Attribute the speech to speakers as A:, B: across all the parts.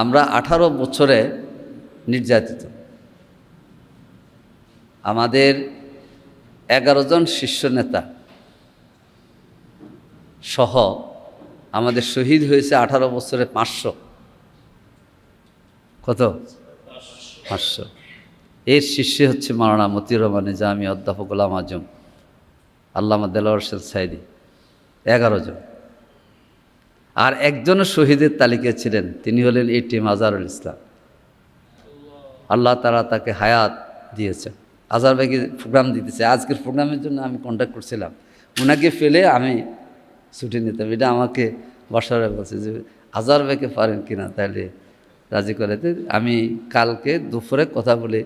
A: আমরা আঠারো বছরে নির্যাতিত। আমাদের এগারো জন শীর্ষ নেতা সহ আমাদের শহীদ হয়েছে আঠারো বছরে পাঁচশো। কত? পাঁচশো। এর শীর্ষে হচ্ছে মারানা মতিউর রহমান নিজামী অধ্যাপক গোলাম আজম, আল্লামা দেলাওয়ার সাইদি, এগারো জন। আর একজনও শহীদের তালিকায় ছিলেন, তিনি হলেন এ টি এম আজহারুল ইসলাম। আল্লাহ তারা তাকে হায়াত দিয়েছেন। আজহার ভাইকে প্রোগ্রাম দিতেছে। আজকের প্রোগ্রামের জন্য আমি কন্ট্যাক্ট করছিলাম। ওনাকে ফেলে আমি ছুটি নিতাম। এটা আমাকে বসারে বলছে যে, আজহার ভাইকে পারেন কিনা? তাহলে রাজি করে আমি কালকে দুপুরে কথা বলে,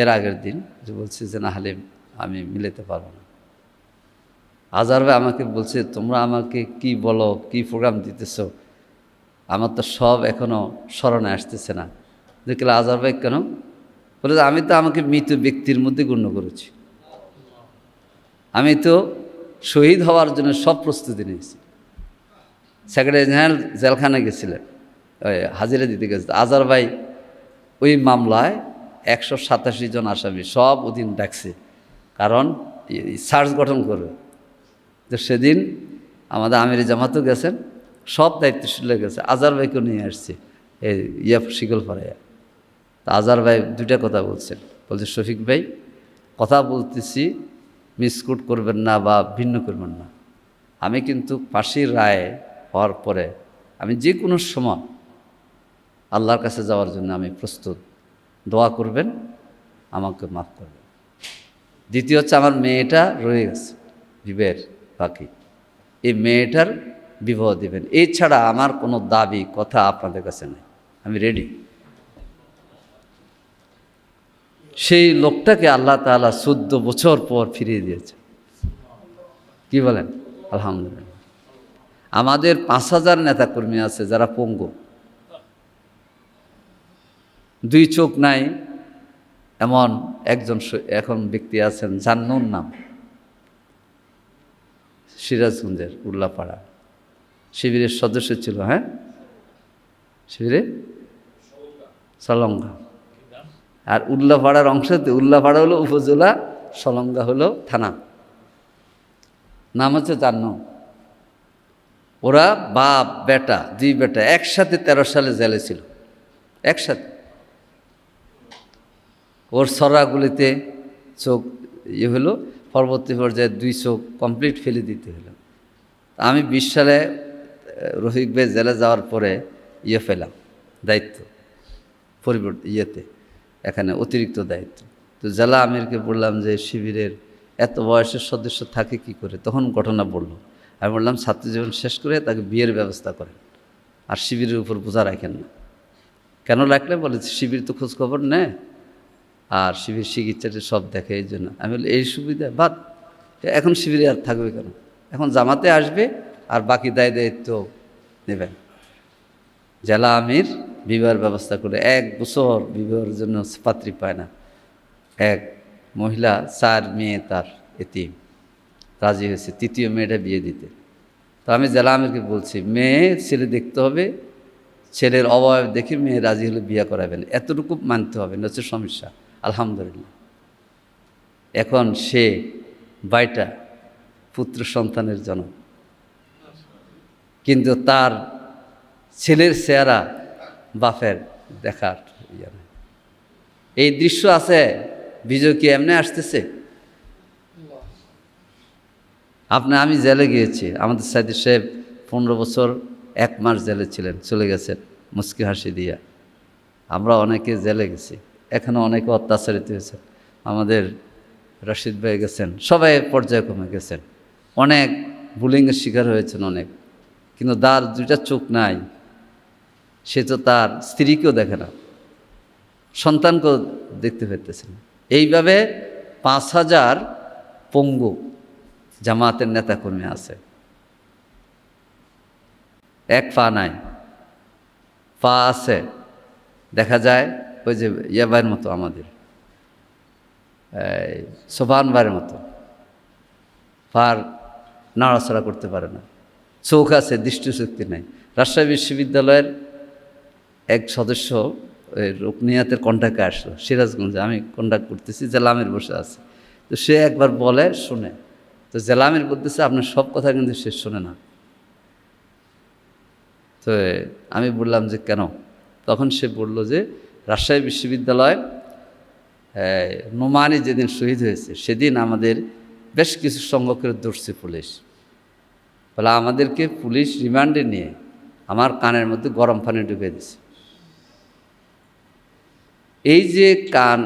A: এর আগের দিন যে বলছি যে, না হলে আমি মিলাতে পারব না। আজহার ভাই আমাকে বলছে, তোমরা আমাকে কি বলো, কি প্রোগ্রাম দিতেছ? আমার তো সব এখনও স্মরণে আসতেছে না। দেখলে আজহার ভাই কেন? বলে আমি তো আমাকে মৃত ব্যক্তির মধ্যে গণ্য করেছি। আমি তো শহীদ হওয়ার জন্য সব প্রস্তুতি নিয়েছি। সেক্রেটারি জেনারেল জেলখানা গেছিলেন হাজিরা দিতে গেছে আজহার ভাই ওই মামলায় একশো সাতাশি জন আসামি সব ওদিন ডাকছে, কারণ সার্চ গঠন করবে। তো সেদিন আমাদের আমির জামাতও গেছেন, সব দায়িত্বশীল গেছে। আজার ভাইকেও নিয়ে আসছে এই ইয়া শিকল পাড়াইয়া তা আজার ভাই দুইটা কথা বলছেন। বলছে, শফিক ভাই, কথা বলতেছি, মিসকুট করবেন না বা ভিন্ন করবেন না। আমি কিন্তু ফাঁসির রায় হওয়ার পরে আমি যে কোনো সময় আল্লাহর কাছে যাওয়ার জন্য আমি প্রস্তুত। দোয়া করবেন, আমাকে মাফ করবেন। দ্বিতীয় হচ্ছে, আমার মেয়েটা রয়ে গেছে, বিবের। বাকি। এই মেয়েটার বিবাহ দেবেন। এছাড়া আমার কোনো দাবি, কথা আপনাদের কাছে নেই। আমি রেডি সেই লোকটাকে আল্লাহ তাআলা চোদ্দ বছর পর ফিরিয়ে দিয়েছে। কি বলেন? আলহামদুলিল্লাহ। আমাদের পাঁচ হাজার নেতাকর্মী আছে যারা পঙ্গু। দুই চোখ নাই, এমন একজন এখন ব্যক্তি আছেন জান্নুর নাম। সিরাজগঞ্জের উল্লাপাড়া। শিবিরের সদস্য ছিল হ্যাঁ? শিবিরে? সলঙ্গা। আর উল্লাপাড়ার অংশতে উল্লাপাড়া হলো উপজেলা, সলঙ্গা হলো থানা। নাম হচ্ছে জান্ন ওরা বাপ, বেটা, দুই বেটা একসাথে তেরো সালে জেলে ছিল। একসাথে। ওর সরাগুলিতে চোখ ইয়ে হলো পরবর্তী পর্যায়ে দুই চোখ কমপ্লিট ফেলে দিতে হলো। আমি বিশ সালে রফিক ভাই জেলে যাওয়ার পরে ইয়ে পেলাম, দায়িত্ব পরিবর্তন ইয়েতে, এখানে অতিরিক্ত দায়িত্ব। তো জেলা আমিরকে বললাম যে, শিবিরের এত বয়সের সদস্য থাকে কি করে? তখন ঘটনা বলল। আমি বললাম, ছাত্র জীবন শেষ করে তাকে বিয়ের ব্যবস্থা করেন, আর শিবিরের উপর বোঝা রাখেন না। কেন রাখলে? বলে, শিবির তো খোঁজখবর নেয় আর শিবির চিকিৎসাটা সব দেখে এই জন্য। আমি বলি, এই সুবিধা, বাদ, এখন শিবিরে আর থাকবে কেন? এখন জামাতে আসবে আর বাকি দায় দায়িত্ব নেবেন। জেলা আমির বিবাহের ব্যবস্থা করে এক বছর বিবাহের জন্য পাত্রী পায় না। এক মহিলা, চার মেয়ে তার এতিম। রাজি হয়েছে, তৃতীয় মেয়েটা বিয়ে দিতে। তো আমি জেলা আমিরকে বলছি, মেয়ে, ছেলে দেখতে হবে। ছেলের অবয়ব দেখে মেয়ে রাজি হলে বিয়ে করাবেন। এতটুকু মানতে হবে না হচ্ছে সমস্যা। আলহামদুলিল্লাহ। এখন সে বাইটা পুত্র সন্তানের জন্য কিন্তু তার ছেলের চেহারা বাপের দেখার ইয়ে এই দৃশ্য আছে, বিজয় কি এমনি আসতেছে? আপনি, আমি জেলে গিয়েছি। আমাদের সাইদি সাহেব পনেরো বছর এক মাস জেলে ছিলেন, চলে গেছেন মুস্কি হাসি দিয়া। আমরা অনেকে জেলে গেছি। এখনও অনেকে অত্যাচারিত হয়েছে। আমাদের রশিদ ভাই গেছেন, সবাই পর্যায়ক্রমে গেছেন। অনেক বুলিংয়ের শিকার হয়েছেন অনেক, কিন্তু তার দুইটা চোখ নাই, সে তো তার স্ত্রীকেও দেখে না, সন্তানকেও দেখতে পেতেছে না। এইভাবে পাঁচ হাজার পঙ্গু জামাতের নেতাকর্মী আছে। এক পা নাই, পা আছে, দেখা যায় ওই যে ইয়াবার মতো আমাদের। এই সোফান মতো। পার নাড়াচাড়া করতে পারে না। চোখ আছে, দৃষ্টিশক্তি নাই। রাজশাহী বিশ্ববিদ্যালয়ের এক সদস্য রুকনিয়াতের কন্ট্যাক্টে আসলো, সিরাজগঞ্জে। আমি কন্ট্যাক্ট করতেছি, জেলামের বসে আছে। তো সে একবার বলে, শুনে। তো জেলামের বলতেছে, আপনার সব কথা কিন্তু সে শোনে না। তো আমি বললাম যে, কেন? তখন সে বলল যে রাজশাহী বিশ্ববিদ্যালয় নোমানি যেদিন শহীদ হয়েছে, সেদিন আমাদের বেশ কিছু সংখ্যকের ধরছে পুলিশ। বলে আমাদেরকে পুলিশ রিমান্ডে নিয়ে আমার কানের মধ্যে গরম পানি ঢুকে দিছে। এই যে কান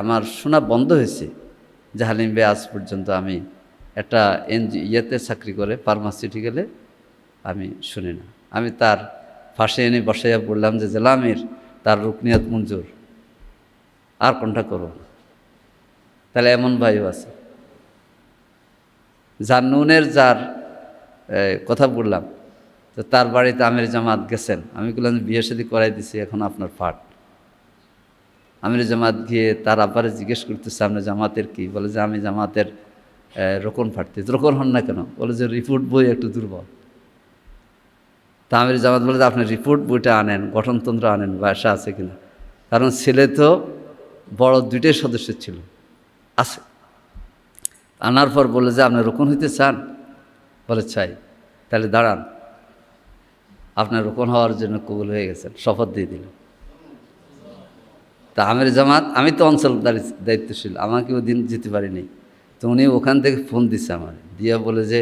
A: আমার শোনা বন্ধ হয়েছে, জাহালিম বে আজ পর্যন্ত আমি একটা এনজি, ইয়েতে চাকরি করে, ফার্মাসিউটিক্যালে আমি শুনি না। আমি তার ফাঁসে এনে বসাইয়া বললাম যে, জেলামির তার রুকনিয়ত মঞ্জুর। আর কোনটা করো তাহলে এমন ভাইও আছে। যার নুনের যার কথা বললাম, তো তার বাড়িতে আমির জামাত গেছেন। আমি বললাম বিয়ে শাদী করাই দিছি, এখন আপনার ফাট। আমির জামাত গিয়ে তার আব্বারে জিজ্ঞেস করতেছে আপনার জামাতের কি? বলে যে, আমি জামাতের রোকন ফাটতে। রোকন হন না কেন? বলে যে, রিপোর্ট বই একটু দুর্বল। তা আমির জামাত বলে আপনি রিপোর্ট বইটা আনেন, গঠনতন্ত্র আনেন বাসা আছে কিনা? কারণ ছেলে তো বড় দুইটাই সদস্য ছিল, আছে। আনার পর বলে যে, আপনি রোকন হইতে চান? বলে, চাই। তাহলে দাঁড়ান আপনার রোকন হওয়ার জন্য কবুল হয়ে গেছেন, শপথ দিয়ে দিল তা আমের জামাত, আমি তো অঞ্চল দায়িত্বশীল আমাকে ওই দিন যেতে পারিনি। তো উনি ওখান থেকে ফোন দিছে আমার, দিয়া বলে যে,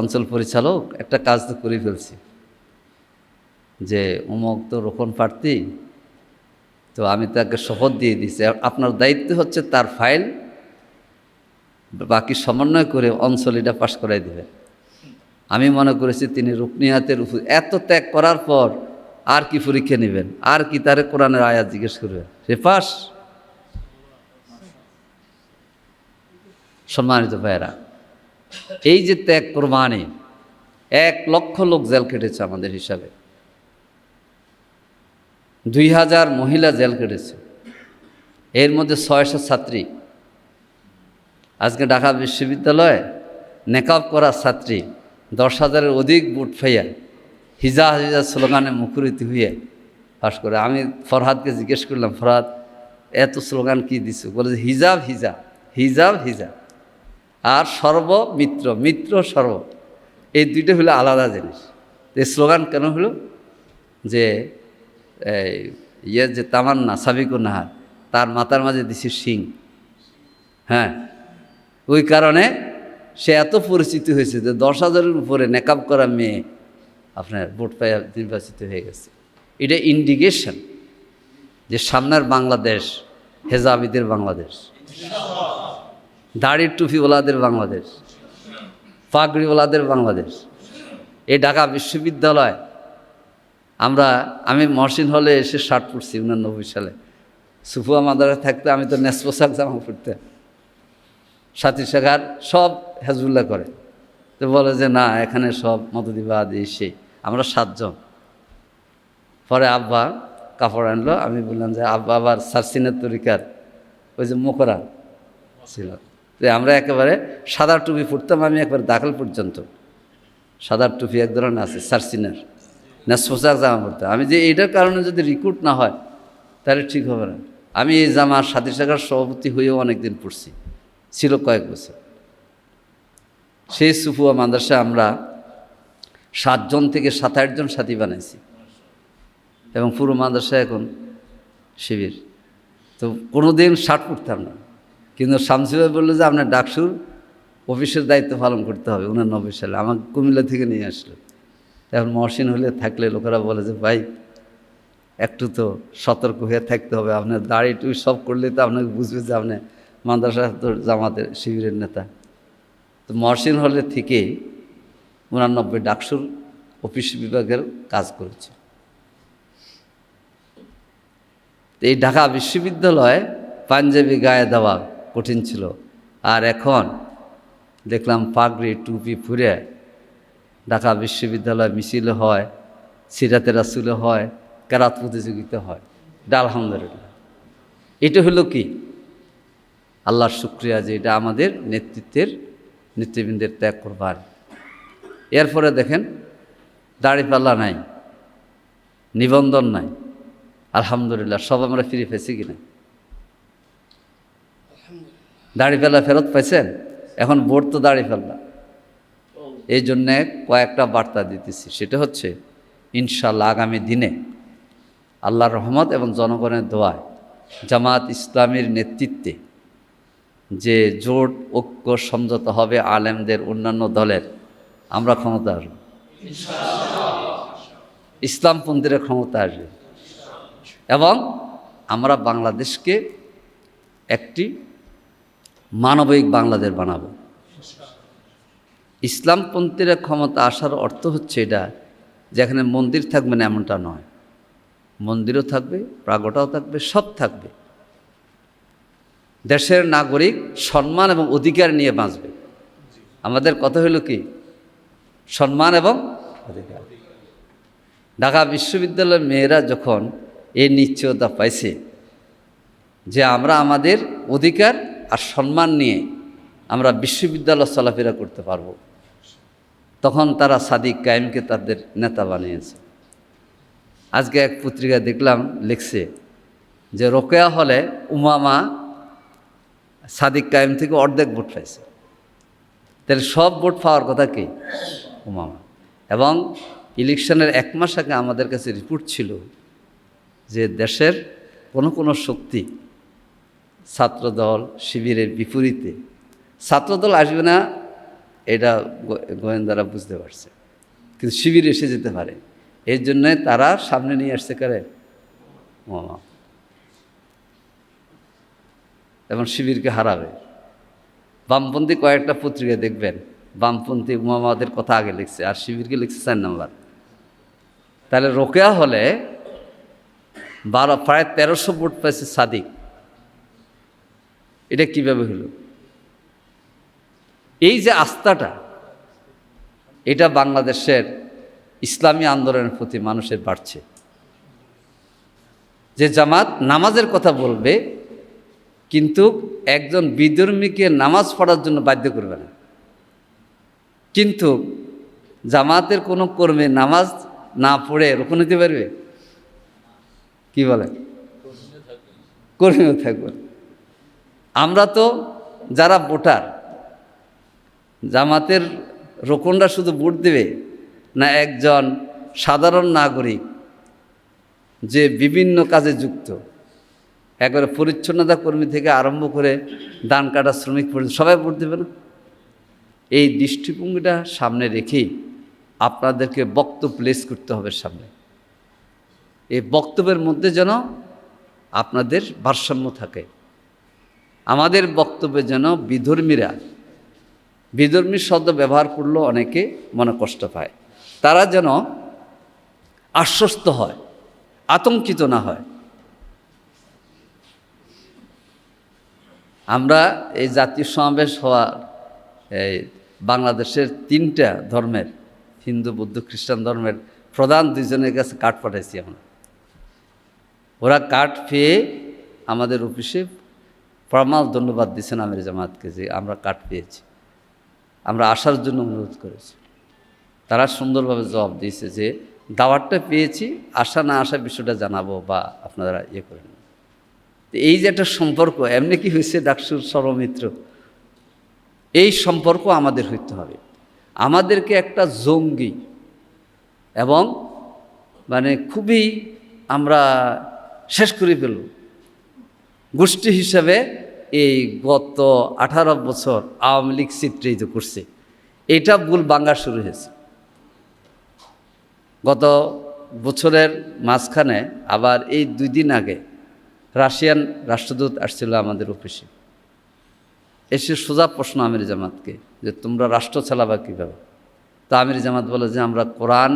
A: অঞ্চল পরিচালক, একটা কাজ তো করে ফেলছি। যে অমুক তো রোপণ প্রার্থী তো আমি তাকে শপথ দিয়ে আর আপনার দায়িত্ব হচ্ছে তার ফাইল বাকি সমন্বয় করে অঞ্চল এটা পাশ করাই দেবে। আমি মনে করেছি তিনি রুকনিয়াতের এত ত্যাগ করার পর আর কি পরীক্ষা নেবেন? আর কি তারে কোরআনের আয়াত জিজ্ঞেস করবেন সে পাস? সম্মানিত ভাইয়েরা, এই যে ত্যাগ কোরবানি, এক লক্ষ লোক জেল কেটেছে আমাদের হিসাবে। দুই হাজার মহিলা জেল কেটেছে এর মধ্যে ছয়শো ছাত্রী। আজকে ঢাকা বিশ্ববিদ্যালয়ে নেকাব করা ছাত্রী দশ হাজারের অধিক বুট ফাইয়া হিজা হিজা স্লোগানে মুখরিত হয়ে পাশ করে। আমি ফরহাদকে জিজ্ঞেস করলাম, ফরহাদ, এত স্লোগান কি দিছ? বলে যে হিজাব হিজা, হিজাব হিজাব আর সর্ব মিত্র মিত্র সর্ব। এই দুইটা হলো আলাদা জিনিস। এই স্লোগান কেন হলো? যে এই ইয়ে যে তামান্না সাবিকুন নাহার তার মাথার মাঝে দিছি সিং হ্যাঁ? ওই কারণে সে এত পরিচিত হয়েছে যে দশ হাজারের উপরে নেকাব করা মেয়ে আপনার ভোট পাইয়া নির্বাচিত হয়ে গেছে। এটা ইন্ডিকেশন যে সামনের বাংলাদেশ, হেজাবিদের বাংলাদেশ। দাড়ির টুপিওয়ালাদের বাংলাদেশ। পাগড়িওয়ালাদের বাংলাদেশ। এই ঢাকা বিশ্ববিদ্যালয় আমরা, আমি মহসিন হলে এসে শার্ট পরছি উনানব্বই সালে। সুফুয়া মাদারে থাকতে আমি তো নেস পোশাক জামা পরতাম সাথী শাখার সব হেজবুল্লাহ করে। তো বলে যে, না, এখানে সব মতদিবাদ এই সেই। আমরা সাতজন। পরে আব্বা কাপড় আনলো, আমি বললাম যে, আব্বা, আবার সারসিনের তরিকার। ওই যে মোকরা ছিল। তো আমরা একেবারে সাদা টুপি পরতাম, আমি একবার দাখল পর্যন্ত। সাদা টুপি এক ধরনের আছে, সারসিনের। নেস পোশাক জামা পরতাম আমি যে এটার কারণে যদি রিক্রুট না হয়, তাহলে ঠিক হবে না। আমি এই জামার সাথী শাখার সভাপতি হয়েও অনেকদিন পড়ছি, ছিল কয়েক বছর। সেই সুফুয়া মাদ্রাসা আমরা সাতজন থেকে সাত আটজন সাথী বানাইছি। এবং পুরো মাদ্রাসা এখন শিবির। তো কোনো দিন শার্ট পরতাম না। কিন্তু শামসি ভাই বলল যে, আপনার ডাকসুর অফিসের দায়িত্ব পালন করতে হবে। উনার নব্বই সালে আমাকে কুমিল্লা থেকে নিয়ে আসলো। এখন মহসিন হলে থাকলে লোকেরা বলে যে, ভাই, একটু তো সতর্ক হয়ে থাকতে হবে। আপনার দাড়ি টুই সব করলে তো আপনাকে বুঝবে যে আপনি মাদ্রাসা তো জামাতের শিবিরের নেতা। তো মহসিন হলে থেকে উনানব্বই ডাকসুর অফিস বিভাগের কাজ করেছে। এই ঢাকা বিশ্ববিদ্যালয়ে পাঞ্জাবি গায়ে দেওয়া কঠিন ছিল। আর এখন দেখলাম পাগড়ি, টুপি ফুরে ঢাকা বিশ্ববিদ্যালয় মিছিল হয়, সিরাতে রাসুলে হয়, কেরাত প্রতিযোগিতা হয়। এটা আলহামদুলিল্লাহ। এটা হলো কি? আল্লাহর শুক্রিয়া যে এটা আমাদের নেতৃত্বের, নেতৃবৃন্দের ত্যাগ করবার। এরপরে দেখেন, দাড়িপাল্লা নাই, নিবন্ধন নাই। আলহামদুলিল্লাহ, সব আমরা ফিরে পেয়েছি কিনা দাড়ি ফেলা ফেরত পাইছেন? এখন বোর্ড তো দাড়ি ফেললা এই জন্যে কয়েকটা বার্তা দিতেছি। সেটা হচ্ছে ইনশাল্লাহ আগামী দিনে আল্লাহর রহমত এবং জনগণের দোয়ায় জামাত ইসলামীর নেতৃত্বে যে জোট, ঐক্য, সমঝোতা হবে আলেমদের অন্যান্য দলের, আমরা ক্ষমতা আসব। ইসলামপন্থীরা ক্ষমতা আসবে। এবং আমরা বাংলাদেশকে একটি মানবিক বাংলাদেশ বানাবো। ইসলামপন্থীরা ক্ষমতা আসার অর্থ হচ্ছে এটা, যেখানে মন্দির থাকবে না এমনটা নয়। মন্দিরও থাকবে, প্রাগটাও থাকবে, সব থাকবে। দেশের নাগরিক সম্মান এবং অধিকার নিয়ে বাঁচবে। আমাদের কথা হলো কি? সম্মান এবং অধিকার। ঢাকা বিশ্ববিদ্যালয়ের মেয়েরা যখন এই নিশ্চয়তা পাইছে যে আমরা আমাদের অধিকার আর সম্মান নিয়ে আমরা বিশ্ববিদ্যালয় চলাফেরা করতে পারব। তখন তারা সাদিক কায়েমকে তাদের নেতা বানিয়েছে। আজকে এক পত্রিকা দেখলাম লিখছে যে রোকেয়া হলে উমামা সাদিক কায়েম থেকে অর্ধেক ভোট পাইছে। তাহলে সব ভোট পাওয়ার কথা কি? উমামা। এবং ইলেকশনের এক মাস আগে আমাদের কাছে রিপোর্ট ছিল যে দেশের কোনো কোনো শক্তি ছাত্রদল, শিবিরের বিপরীতে, ছাত্রদল আসবে না এটা গোয়েন্দারা বুঝতে পারছে। কিন্তু শিবির এসে যেতে পারে। এর জন্যে তারা সামনে নিয়ে আসতে পারে মামা এবং শিবিরকে হারাবে। বামপন্থী কয়েকটা পত্রিকা দেখবেন। বামপন্থী উমামাদের কথা আগে লিখছে, আর শিবিরকে লিখছে চার নাম্বার। তাহলে রোকেয়া হলে বারো প্রায় তেরোশো ভোট পাইছে সাদিক। এটা কীভাবে হলো? এই যে আস্থাটা, এটা বাংলাদেশের ইসলামী আন্দোলনের প্রতি মানুষের বাড়ছে। যে জামাত নামাজের কথা বলবে, কিন্তু একজন বিধর্মীকে নামাজ পড়ার জন্য বাধ্য করবে না। কিন্তু জামাতের কোনো কর্মী নামাজ না পড়ে রোপণ হতে পারবে? কি বলে? কর্মীও থাকবে। আমরা তো যারা ভোটার জামাতের রোকনরা শুধু ভোট দেবে না একজন সাধারণ নাগরিক যে বিভিন্ন কাজে যুক্ত। একবারে পরিচ্ছন্নতা কর্মী থেকে আরম্ভ করে দান কাটা শ্রমিক পর্যন্ত সবাই ভোট দেবে না। এই দৃষ্টিভঙ্গিটা সামনে রেখেই আপনাদেরকে বক্তব্য প্লেস করতে হবে সামনে। এই বক্তব্যের মধ্যে যেন আপনাদের ভারসাম্য থাকে। আমাদের বক্তব্যে যেন বিধর্মীরা বিধর্মী শব্দ ব্যবহার করলেও অনেকে মনে কষ্ট পায়। তারা যেন আশ্বস্ত হয়, আতঙ্কিত না হয়। আমরা এই জাতীয় সমাবেশ হওয়ার এই বাংলাদেশের তিনটা ধর্মের, হিন্দু, বৌদ্ধ, খ্রিস্টান ধর্মের প্রধান দুইজনের কাছে কার্ড পাঠাইছি আমরা। ওরা কার্ড পেয়ে আমাদের অফিসে ফরমাল ধন্যবাদ দিচ্ছেন আমির জামাতকে যে আমরা কার্ড পেয়েছি। আমরা আসার জন্য অনুরোধ করেছি। তারা সুন্দরভাবে জবাব দিয়েছে যে, দাওয়াতটা পেয়েছি আসা না আসা বিষয়টা জানাব বা আপনারা ইয়ে করেন এই যে একটা সম্পর্ক, এমনি কি হয়েছে ডাকসুর সরমিত্র এই সম্পর্ক আমাদের হইতে হবে। আমাদেরকে একটা জঙ্গি এবং মানে খুবই আমরা শেষ করে ফেলব। গোষ্ঠী হিসাবে এই গত আঠারো বছর আওয়ামী লীগ চিত্রিত করছে। এটা ভুল বাঙ্গা শুরু হয়েছে। গত বছরের মাঝখানে আবার এই দুই দিন আগে রাশিয়ান রাষ্ট্রদূত আসছিল আমাদের অফিসে। এসে সোজা প্রশ্ন আমির জামাতকে যে, তোমরা রাষ্ট্র চালাবা কীভাবে? তা আমির জামাত বলে যে, আমরা কোরআন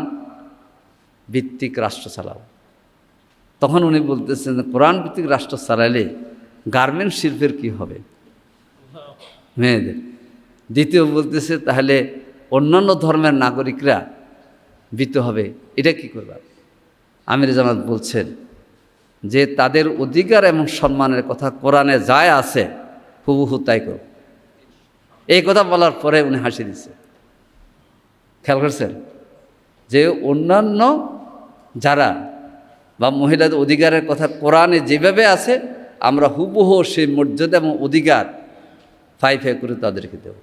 A: ভিত্তিক রাষ্ট্র চালাবো। তখন উনি বলতেছেন কোরআন ভিত্তিক রাষ্ট্র চালাইলে গার্মেন্ট শিল্পের কি হবে? মেয়েদের। দ্বিতীয় বলতেছে, তাহলে অন্যান্য ধর্মের নাগরিকরা বিত হবে। এটা কি করবা? আমির জামাত বলছেন যে, তাদের অধিকার এবং সম্মানের কথা কোরআনে যায় আছে, হুবহু তাই করো। এই কথা বলার পরে উনি হাসি দিচ্ছে। খেয়াল করছেন? যে অন্যান্য যারা বা মহিলাদের অধিকারের কথা কোরআনে যেভাবে আছে আমরা হুবহু সেই মর্যাদা এবং অধিকার ফাই ফাই করে তাদেরকে দেবো।